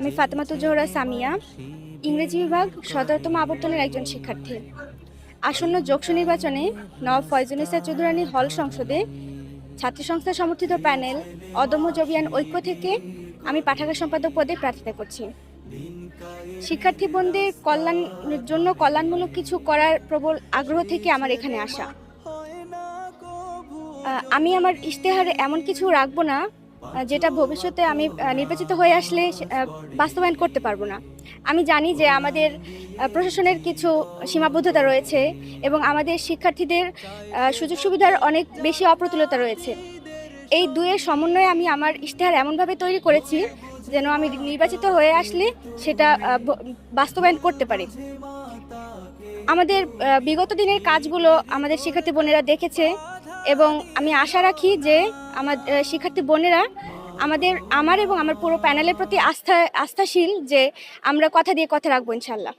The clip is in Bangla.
আমি ফাতেমাতু জোহরা সামিয়া, ইংরেজি বিভাগ সদরতম আবর্তনের একজন শিক্ষার্থী। আসন্ন যোগসু নির্বাচনে নবাব ফয়জুনিসা চৌধুরানী হল সংসদে ছাত্র সংস্থা সমর্থিত প্যানেল অদম্য জবিয়ান ঐক্য থেকে আমি পাঠাগার সম্পাদক পদে প্রার্থিতা করছি। শিক্ষার্থী বোনদের কল্যাণের জন্য কল্যাণমূলক কিছু করার প্রবল আগ্রহ থেকে আমার এখানে আসা। আমি আমার ইশতেহারে এমন কিছু রাখব না যেটা ভবিষ্যতে আমি নির্বাচিত হয়ে আসলে বাস্তবায়ন করতে পারব না। আমি জানি যে আমাদের প্রশাসনের কিছু সীমাবদ্ধতা রয়েছে এবং আমাদের শিক্ষার্থীদের সুযোগ সুবিধার অনেক বেশি অপ্রতুলতা রয়েছে। এই দুয়ের সমন্বয়ে আমি আমার ইশতেহার এমনভাবে তৈরি করেছি যেন আমি নির্বাচিত হয়ে আসলে সেটা বাস্তবায়ন করতে পারি। আমাদের বিগত দিনের কাজগুলো আমাদের শিক্ষার্থী বোনেরা দেখেছে। এবং আমি আশা রাখি যে আমার শিক্ষার্থী বোনেরা আমাদের, আমার এবং আমার পুরো প্যানেলের প্রতি আস্থা, আস্থাশীল যে আমরা কথা দিয়ে কথা রাখব ইনশাল্লাহ